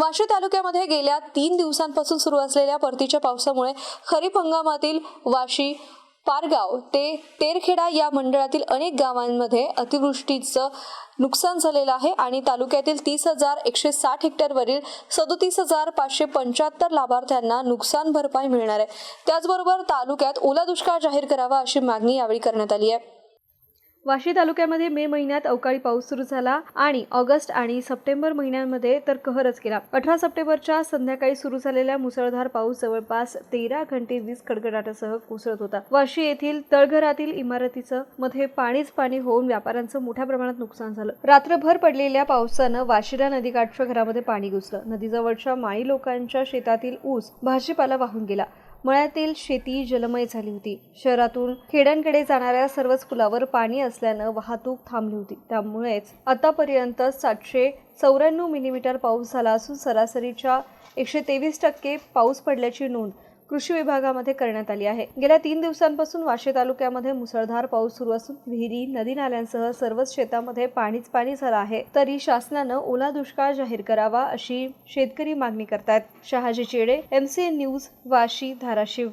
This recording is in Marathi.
वाशी तालुक्यामध्ये गेल्या तीन दिवसांपासून सुरू असलेल्या परतीच्या पावसामुळे खरीप हंगामातील वाशी पारगाव ते तेरखेडा या मंडळातील अनेक गावांमध्ये अतिवृष्टीचं नुकसान झालेलं आहे आणि तालुक्यातील तीस हजार एकशे साठ हेक्टरवरील सदोतीस हजार पाचशे पंच्याहत्तर लाभार्थ्यांना नुकसान भरपाई मिळणार आहे. त्याचबरोबर तालुक्यात ओला दुष्काळ जाहीर करावा अशी मागणी यावेळी करण्यात आली आहे. वाशी तालुक्यामध्ये मे महिन्यात अवकाळी पाऊस सुरू झाला आणि ऑगस्ट आणि सप्टेंबर महिन्यांमध्ये तर कहरच केला. अठरा सप्टेंबरच्या संध्याकाळी सुरू झालेल्या मुसळधार पाऊस जवळपास तेरा घंटे वीज कडकडाटासह कोसळत होता. वाशी येथील तळघरातील इमारतीचं मध्ये पाणीच पाणी होऊन व्यापाऱ्यांचं मोठ्या प्रमाणात नुकसान झालं. रात्रभर पडलेल्या पावसानं वाशिरा नदीकाठच्या घरामध्ये पाणी घुसलं. नदीजवळच्या माळी लोकांच्या शेतातील ऊस भाजीपाला वाहून गेला. मळ्यातील शेती जलमय झाली होती. शहरातून खेड्यांकडे जाणाऱ्या सर्वच पुलावर पाणी असल्यानं वाहतूक थांबली होती. त्यामुळेच आतापर्यंत सातशे चौऱ्याण्णव मिलीमीटर पाऊस झाला असून सरासरीच्या एकशे तेवीस टक्के पाऊस पडल्याची नोंद कृषी विभागामध्ये करण्यात आली आहे. गेल्या तीन दिवसांपासून वाशी तालुक्यामध्ये मुसळधार पाऊस सुरू असून विहिरी नदी नाल्यांसह सर्वच शेतामध्ये पाणीच पाणी झालं आहे. तरी शासनानं ओला दुष्काळ जाहीर करावा अशी शेतकरी मागणी करतायत. शहाजी चेडे एमसीएन न्यूज वाशी धाराशिव.